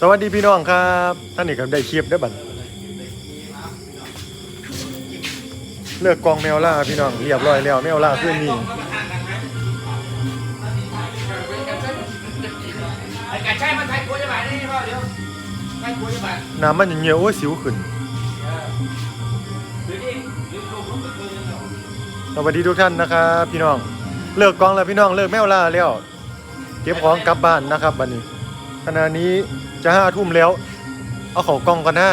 สวัสดีพี่น้องครับท่านนี่ก็ได้คลิปได้บัดเลิกกองแมวล่าพี่น้องเรียบร้อยแล้วแมวล่าขึ้นนี่น้ำมันไทยกลัวจะบาดนี่พ่อเดี๋ยวไทยกลัวจะบาดน้ำมันเหี่ยโอ้ยสิวขึ้นเดี๋ยวนี้เดี๋ยวลงลงไปเบิ่งกันสวัสดีทุกท่านนะครับพี่น้องเลิกกองแล้วพี่น้องเลิกแมวล่าแล้วเก็บของกลับบ้านนะครับบัดนี้ขณะนี้ จะห้าทุ่มแล้ว เอาเของกองกันนะ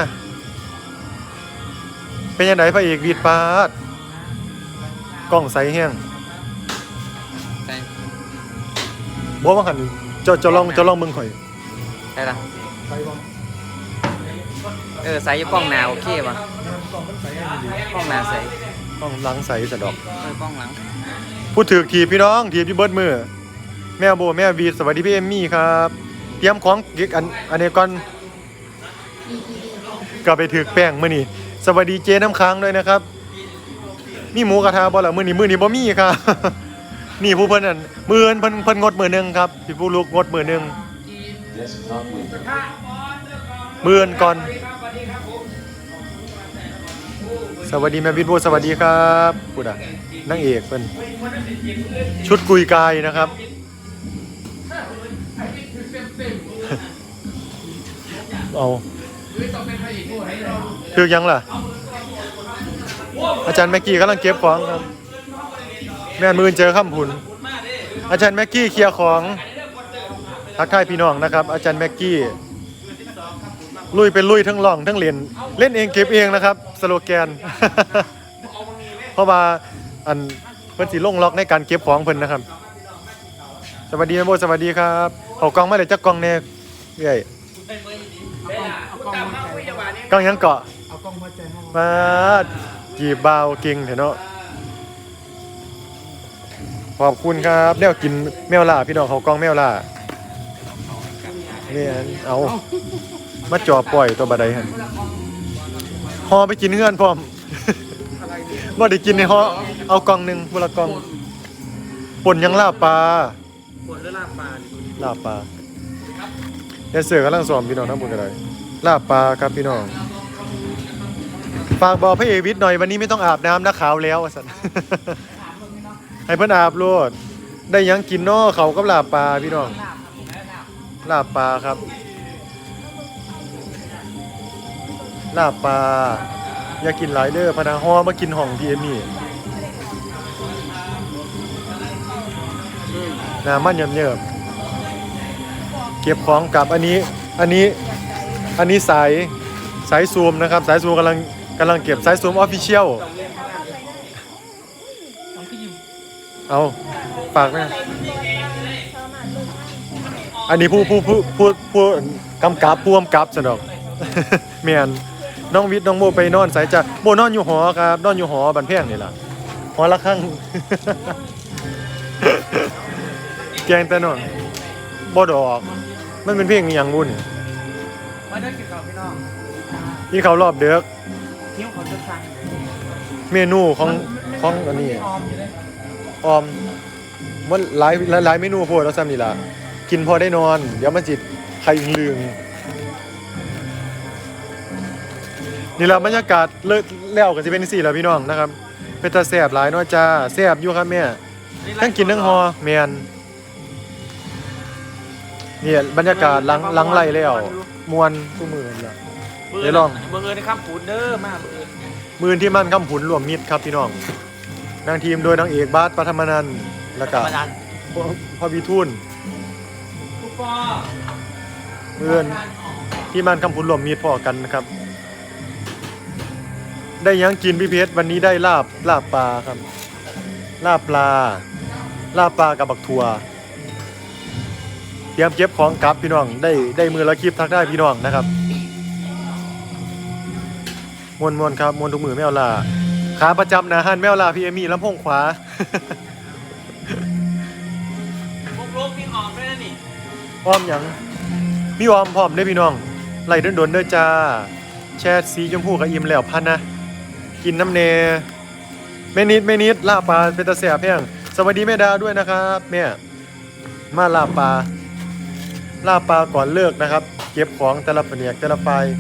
เป็นยังไงพระเอกวีดปาดกล้องใสแห้งใช่บ่ว่าหันเจะจะลองจะลองมึงข่อยได้ละเออใส่อยี่กล้องหนาโอเคป่ะกล้องมันใสแห้งดีกล้องหนาใส่กล้องหลังใสสะดอกเออกล้องหลังพูดถือทีบพี่น้องทีบพี่เบิร์ดมือ แม่โบแม่วีสวัสดีพี่เอมมี่ครับเตรียมของเก็กอันอันนี้ก่อนก็ไปถือแป้งมื้อนี้สวัสดีเจน้ำค้างด้วยนะครับ มีหมูกระทะบ่ล่ะมื้อนี้มื้อนี้บ่มีครับนี่ผู้เพิ่นนั่นมื้อเพิ่นเพิ่นเพิ่นงดมื้อหนึงครับพี่ผู้ลูกงดมื้อหนึงมื้อนก่อน สวัสดีแม่วิทโบสวัสดีครับพูดอะนางเอกเป็นชุดกุยกายนะครับ เอาคือยังล่ะ อาจารย์แม็กกี้กำลังเก็บของครับ แม่นมือเจอข้ามพุนอาจารย์แม็กกี้เคลียร์ของทักทายพี่น้องนะครับ อาจารย์แม็กกี้ลุยเป็นลุยทั้งล่องทั้งเล่นเล่นเองเก็บเองนะครับ สโลแกน เพราะว่าอันเพิ่นสิลงล็อกในการเก็บของเพิ่นนะครับ สวัสดีแม่โบสวัสดีครับเอากองมาเลยจักกองแน่เอ้ย กล้องมาคุยจะบาดนี่กล้องยังเกาะเอากล้องมาใจห้องมาจีบบาวเก่งเถอะเนาะขอบคุณครับแนวกินแมวล่าพี่น้องเขากล้องแมวล่านี่อันเอามาจ่อปล่อยตัวบัดใดฮะฮอไปกินเงื่อนพร้อมว่าได้กินในฮอเอากล่องหนึ่งบุละกล่องป่นยังลาบปลาปวดเรื่องลาบปลาลาบปลาเดนเสือกำลังสอมพี่น้องทั้งหมดเลย ลาบปลาครับพี่น้องฝากบอกพระเอกวิทย์หน่อยวันนี้ไม่ต้องอาบน้ำนะขาวแล้วสันให้เพิ่นอาบโลดได้ยังกินนอเขากับลาบปลาพี่น้องลาบปลาครับ ลาบปลาอย่ากินหลายเด้อพนาฮอมากินห้องพีเอ็มมี่น้ำมันเยิบๆเก็บของกลับอันนี้ อันนี้ อันนี้สายสายซูมนะครับ สายซูมกำลังกำลังเก็บสายซูมออฟฟิเชียลเอาฝากไหมอันนี้ผู้ผู้ผู้ผู้ผู้กำกับผู้กำกับสนอกเมียนน้องวิทย์น้องโมไปนอนสายจะโมนอนอยู่หอครับนอนอยู่หอบันแพงนี่ล่ะหอละครั้งแกงแต่นอนบ่ดอก มันเป็นเพลงอย่างบุ่น มาเดินกินข้าวพี่น้องที่เขารอบเด็กนิ้วเขาจะสั่งเมนูของของอันนี้ออมอยู่เลยออมมันหลายหลายหลายเมนูโพดแล้วซ้ำนี่ล่ะกินพอได้นอน เดี๋ยวมันจิตใครอิงลืงนี่ละบรรยากาศเลิกแล้วก็จะเป็นสี่แล้วพี่น้องนะครับ เป็นตาแสบหลายเนาะจ้าแสบอยู่ครับแม่ทั้งกินทั้งฮอแมนเนี่ยบรรยากาศหลังหลังไหลแล้ว มวนตู้มือนี่ล่ะเดี๋ยวลอง เบอร์เงินนะครับปูนเด้อมากเบอร์มือที่มั่นคำผุนรวมมิตรครับพี่น้องนางทีมโดยนางเอกบาสปฐมนันท์แล้วก็ประดานพ่อพ่อวีทุนทุกปอเพื่อนที่มั่นคำผุนรวมมิตรพอกันนะครับ ได้หยังกินพี่เพชรวันนี้ได้ลาบลาบปลาครับ ลาบปลา ลาบปลากับบักทัว เตรียมเก็บของกลับพี่น้องได้ได้มือละคลิปทักได้พี่น้องนะครับมวนมวนๆครับมวนทุกมือแมวลาขาประจำนะฮันแมวลาพี่เอมี่ลำโพงขวาพวกลบมีออมด้วยนะนี่อ้อมหยังมีออมพร้อมเด้อพี่น้องไหลเดินดนๆเด้อจ้า แชทสีชมพูกับอิมแล้วพันนะ กินน้ำเนแม่นิดแม่นิดลาบปลาเป็นตาแสบเพียงสวัสดีแม่ดาด้วยนะครับแม่มาลาบปลา ล่าปลาก่อนเลิกนะครับ เก็บของแต่ละแผนกแต่ละไฟล์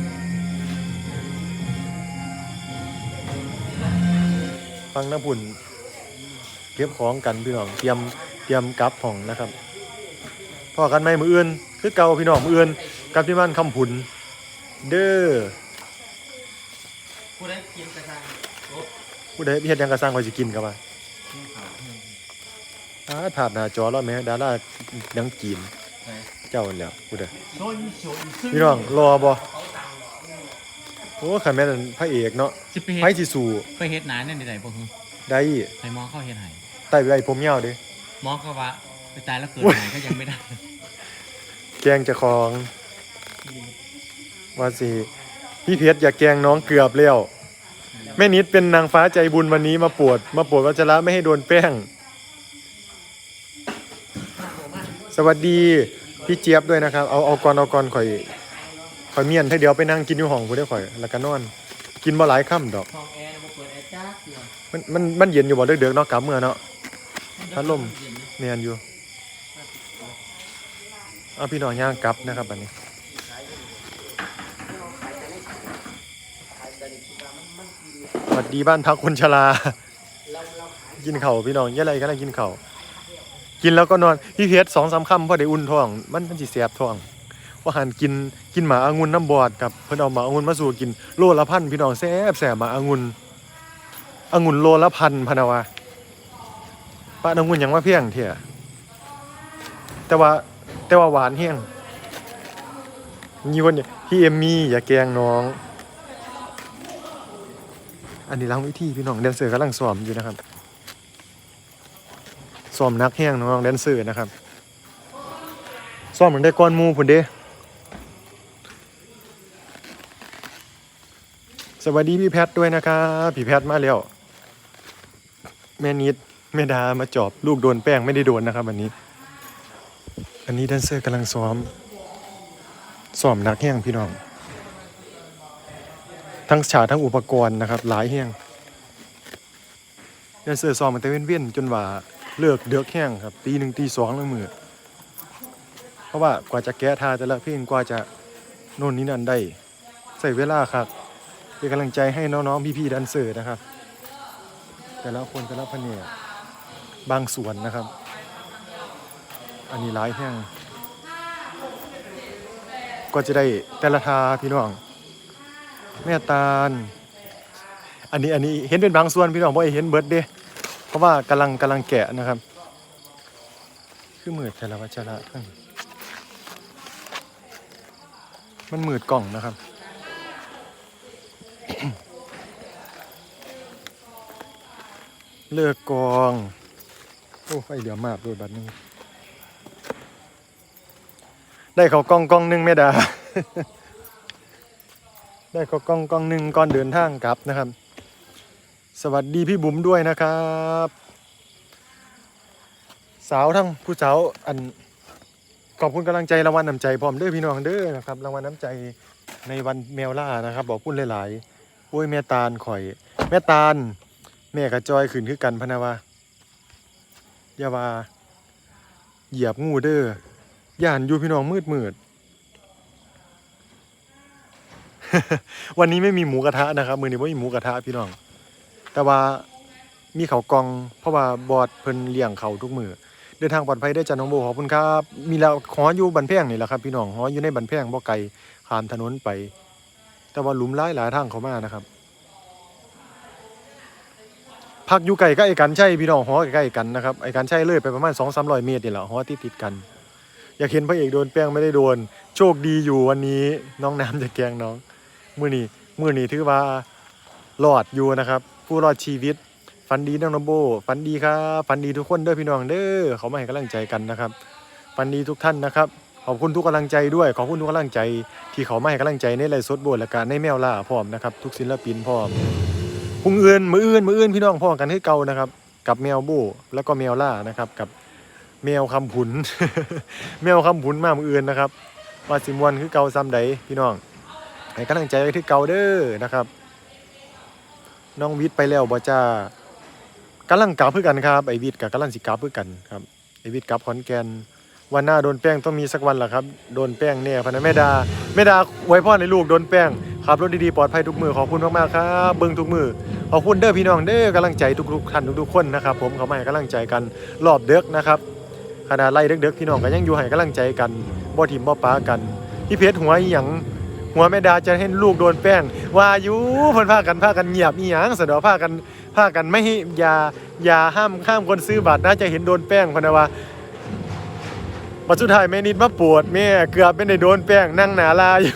ฟังน้ำผุ่นเก็บของกันพี่น้องเตรียมเตรียมกลับห้องนะครับพอกันไหมมืออื่น คือเก่าพี่น้องมืออื่นกับที่บ้านคำผุนเด้อผู้ใดกินกระชังผู้ใดเฮ็ดหยังกระสร้างคอยสิกินกับว่าอ่าถาดหน้าจอแล้วแม่ดาราหนังจีน เจ้านั่นแหล้วผู้ใดโซนโซนซึ่งพี่น้องรอบ่โอ้ขันแม่นพระเอกเนาะสิไปไผเฮ็ดสิสู่ไปเฮ็ดหนาเนี่ยใดๆบ่ฮึได้ให้หมอเข้าเฮ็ดให้ไต่ไว้ผมยาวเด้หมอก็ว่าไปตายแล้วเกิดใหม่ก็ยังไม่ได้ แกงเจะของว่าสิพี่เพชรอย่าแกล้งน้องเกือบแล้วแม่นิดเป็นนางฟ้าใจบุญวันนี้มาปวด มาปวดวัชระไม่ให้โดนแป้ง สวัสดี พี่เจี๊ยบด้วยนะครับเอาเอาก่อนเอาก่อนข่อยข่อยเมียนถ้าเดี๋ยวไปนั่งกินอยู่ห้องกูได้ข่อยแล้วก็นอน กินบ่หลายค่ำดอก ห้องแอร์บ่เปิดแอร์จ้าเดียวมันมันมันเย็นอยู่บ่เด็กๆเนาะกลับเมื่อเนาะ พัดลมเมียนอยู่เอาพี่น้องย่างกลับนะครับบัดนี้ สวัสดีบ้านพักคนชรา กินเข่าวพี่น้องยี่อะไรก็ได้กินเข่าว กินแล้วก็นอนพี่เพชรสองสามคำพอได้อุ่นท้อง มันมันสิเสียบท้องว่าหันกินกินหมาอางุ่นน้ำบอดกับเพิ่นเอาหมาอางุ่นมาสู่กินโลละพันพี่น้องแซ่บแซ่บหมาอางุ่นอางุ่นโลละพันพนาวาป้าอางุ่นยังว่าเพียงเถี่ยแต่ว่าแต่ว่าหวานเฮี้ยงมีคนเนี่ยพี่เอมมี่อย่าแกงน้อง อันนี้ล้างวิธีพี่น้องแดนเซอร์กำลังซ้อมอยู่นะครับ ซ้อมนักแห้งน้องแดนเซอร์นะครับซ้อมเหมือนได้ก้อนมูพุ่นเด้สวัสดีพี่แพทด้วยนะครับพี่แพทมาแล้วแม่นิดแม่ดามาจอบลูกโดนแป้งไม่ได้โดนนะครับอันนี้ อันนี้แดนเซอร์กำลังซ้อมซ้อมนักแห้งพี่น้อง ทั้งฉากทั้งอุปกรณ์นะครับ หลายแห้งแดนเซอร์ซ้อมมันแต่เว้นๆจนว่า เลิกเดือกแห้งครับตีหนึ่งตีสองแล้วมือเพราะว่ากว่าจะแก้ทาแต่ละเพลงกว่าจะโน่นนี่นั่นได้ใส่เวลาครับเป็นกำลังใจให้น้องๆพี่ๆแดนเซอร์นะครับ แต่ละคนแต่ละแผนกบางส่วนนะครับ อันนี้หลายแห้งก็จะได้แต่ละทาพี่น้อง แม่ตาล อันนี้อันนี้เห็นเป็นบางส่วนพี่น้องบ่เห็นเบิดเด้ ราะว่ากำลังกำลังแกะนะครับ คือมืดแต่ละวัชระทั้งมันมืดกล่องนะครับเลิกกอง โอ้ไฟเดี๋ยวมากด้วยบัดนี้ ได้เขากล้องกล้องหนึงไม่ดาได้ก็กล้องกล้องหนึ่งก่อนเดินทางกลับนะครับ สวัสดีพี่บุ๋มด้วยนะครับ สาวทั้งผู้สาวอันขอบคุณกำลังใจรางวัลน้ำใจพร้อมเด้อพี่น้องเด้อนะครับรางวัลน้ำใจในวันแมวล่านะครับ บอกพูดหลายๆโอ้ยแม่ตาลข่อย แม่ตาลแม่กับจอยขืนคือกันพนาวาอย่าว่าเหยียบงูเด้อย่านอยู่พี่น้องมืดมืดวันนี้ไม่มีหมูกระทะนะครับ มือนี้ไม่มีหมูกระทะพี่น้อง แต่ว่ามีเขากอง เพราะว่าบอดเพิ่นเลี้ยงเขาทุกมือเดินทางปลอดภัยได้จ้าน้องโบขอบคุณครับ มีแล้วหออยู่บันแพงนี่แหละครับ พี่น้องหออยู่ในบันแพงบ่ไกลข้ามถนนไป แต่ว่าหลุมร้ายหลายทางเขามานะครับพักอยู่ไกลก็ไอ้กันใช่พี่น้องหอใกล้ๆกันนะครับไอ้กันใช่เลยไปประมาณ2 3 0 0เมตรนี่แหละหอติดติดกัน อยากเห็นพระเอกโดนแป้งไม่ได้โดน โชคดีอยู่วันนี้น้องน้ำจะแกงน้อง มือนี้มือนี้ถือว่ารอดอยู่นะครับ ผู้รอดชีวิตฟันดีน้องนโบฟันดีครับฟันดีทุกคนเด้อพี่น้องเด้อเขามาให้กำลังใจกันนะครับฟันดีทุกท่านนะครับขอบคุณทุกกำลังใจด้วยขอบคุณทุกกำลังใจ ที่เขามาให้กำลังใจในไลฟ์สดโบสและการในแมวล่าพร้อมนะครับทุกศิลปินพร้อมพุ่งอื่นมืออื่นมืออื่นพี่น้องพ่อกันให้เก่านะครับ กับแมวโบแล้วก็แมวล่านะครับกับแมวคำผุนแมวคำผุนมามืออื่นนะครับว่าสิมวันคือเก่าซ้ำใดพี่น้องให้กำลังใจไว้ที่เก่าเด้อนะครับ น้องวิทย์ไปแล้วบ่จ้ากำลังกลับเพื่อกันครับไอวิทย์กับกำลังสิกลับเพื่อกันครับไอวิทย์กลับขอนแก่นวันหน้าโดนแป้งต้องมีสักวันแหละครับโดนแป้งเนี่ยพะนแม่ดาแม่ดาไว้พ่อในลูกโดนแป้งขับรถดีๆปลอดภัยทุกมือขอบคุณมากๆครับเบิ่งทุกมือขอบคุณเด้อพี่น้องเด้อกำลังใจทุกๆท่านทุกๆคนนะครับผมเขามาให้กำลังใจกันรอบเด็กนะครับขนาดไล่เด็กๆพี่น้องก็ยังอยู่ให้กำลังใจกันบ่ถิ่มบ่ป้ากันพี่เพชรหัวอีหยัง หัวแม่ดาจะเห็นลูกโดนแป้งว่าอยู่เพิ่นพากันพากันเงียบอีหยังสะดอพากันพากันไม่ให้อย่าอย่าห้ามห้ามคนซื้อบัตรนะจะเห็นโดนแป้งพะนะว่าปัจจุดท้ายแม่นิดมาปวดแม่เกือบเป็นได้โดนแป้งนั่งหนาลาอยู่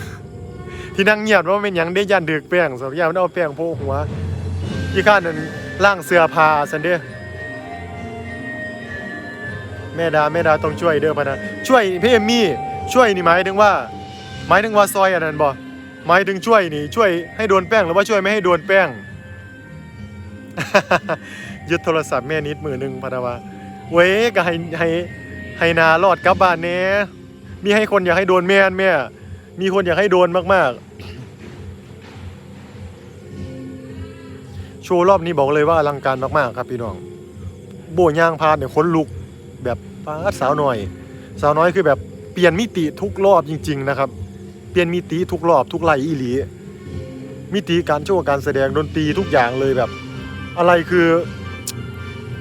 ที่นั่งเงียบว่าเป็นหยังได้ยันดึกแป้งสองอย่ามันเอาแป้งโพกหัวยี่ข้านนั้นล่างเสื้อผ้าสันเด้อแม่ดาแม่ดาต้องช่วยเด้อพะนะช่วยพี่เอมมี่ช่วยนี่หมายถึงว่า หมายถึงว่าซอยอันนั้นบ่หมายถึงช่วยนี่ ช่วยให้โดนแป้งหรือว่าช่วยไม่ให้โดนแป้ง ยึดโทรศัพท์แม่นิดมือหนึ่งพะนะวาเว้ยก็ให้ให้ให้นารอดกลับบ้านแหน่มีให้คนอยากให้โดนแม่นแม่ มีคนอยากให้โดนมากๆ โชว์รอบนี้บอกเลยว่าอลังการมากๆ ครับพี่น้อง โบย่างพานเนี่ยขนลุกแบบปาดสาวหน่อย สาวน้อยคือแบบเปลี่ยนมิติทุกรอบจริง ๆ นะครับ ลี่ยนมิติทุกรอบทุกไลอีหลีมิติการโชว์การแสดงดนตรีทุกอย่างเลยแบบ อะไรคือ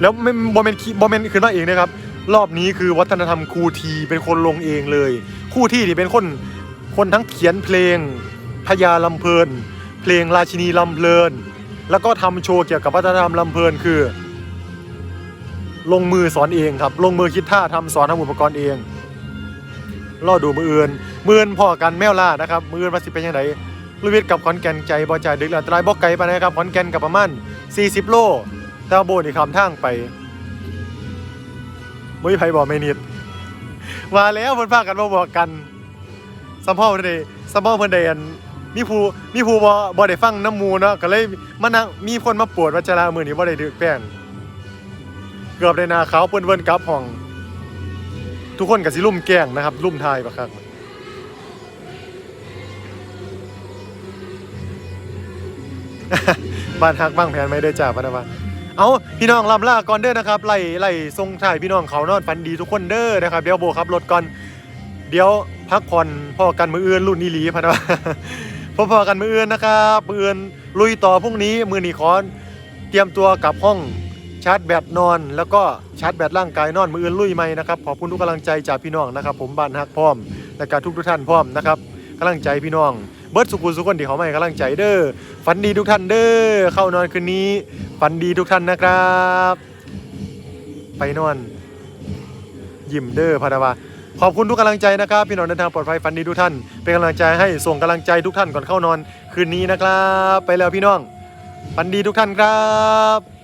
แล้วไม่บอมเมนบอมเมนคือมาเองนะครับ รอบนี้คือวัฒนธรรมครูทีเป็นคนลงเองเลยครู่ที่นี่เป็นคนคนทั้งเขียนเพลงพญาลำเพลิน เพลงราชินีลำเพลิน แล้วก็ทำโชว์เกี่ยวกับวัฒนธรรมลำเพลินคือ ลงมือสอนเองครับ ลงมือคิดท่าทำสอนทำอุปกรณ์เอง รอดูมืออื่นมืออื่นพ่อกันแมวล่านะครับมืออื่นว่าสิเป็นยังไงลุยวิทย์กับขอนแก่นใจบ่จ่ายดึกแล้วอันตรายบ่ไกลไปนะครับขอนแก่นกับประมาณ40 โลแต่าโบนี่คำทางไปบ่มีไผบอกไม่นิดมาแล้วเพิ่นพากันมาบอกกันสัมพ่อเพิ่นได้สัมพ่อเพิ่นได้อันมีผู้มีผู้บ่บ่ได้ฟังน้ำมูเนาะก็เลยมานั่งมีคนมาปวดวัชระมื้อนี้บ่ได้ดึกแป้งเกือบได้นาขาวเปิ้นเวิ้นกลับห้อง ทุกคนก็สิลุ่มแกล้งนะครับลุ่มทายบักคักบ้านฮักบ้างแผนไม่ได้จ่าพนะวะเอาพี่น้องลำลาก่อนเด้อนะครับไล่ไล่ทรงถ่ายพี่น้องเขานอนฟันดีทุกคนเด้อนะครับเดี๋ยวโบขับรถก่อนเดี๋ยวพักผ่อนพ่อกันมือเอื่นรุ่นนี้หลีพนะวะพอพอกันมือเอื่นนะครับมือเอื่นลุยต่อพรุ่งนี้มือหนีคอนเตรียมตัวกลับห้อง ชาร์จแบตนอน แล้วก็ชาร์จแบตร่างกายนอนมืออื่นลุยไหมนะครับขอบคุณทุกกำลังใจจากพี่น้องนะครับ ผมบ้านฮักพร้อมและการทุกทุกท่านพร้อมนะครับกำลังใจพี่น้อง เบิร์ดสุขุมสุขคนที่เขาไม่กำลังใจเด้อฝันดีทุกท่านเด้อเข้านอนคืนนี้ฝันดีทุกท่านนะครับ ไปนอน ยิ้มเด้อพะนะวาขอบคุณทุกกำลังใจนะครับ พี่น้องเดินทางปลอดภัยฝันดีทุกท่าน เป็นกำลังใจให้ส่งกำลังใจทุกท่านก่อนเข้านอน คืนนี้นะครับ ไปแล้วพี่น้องฝันดีทุกท่านครับ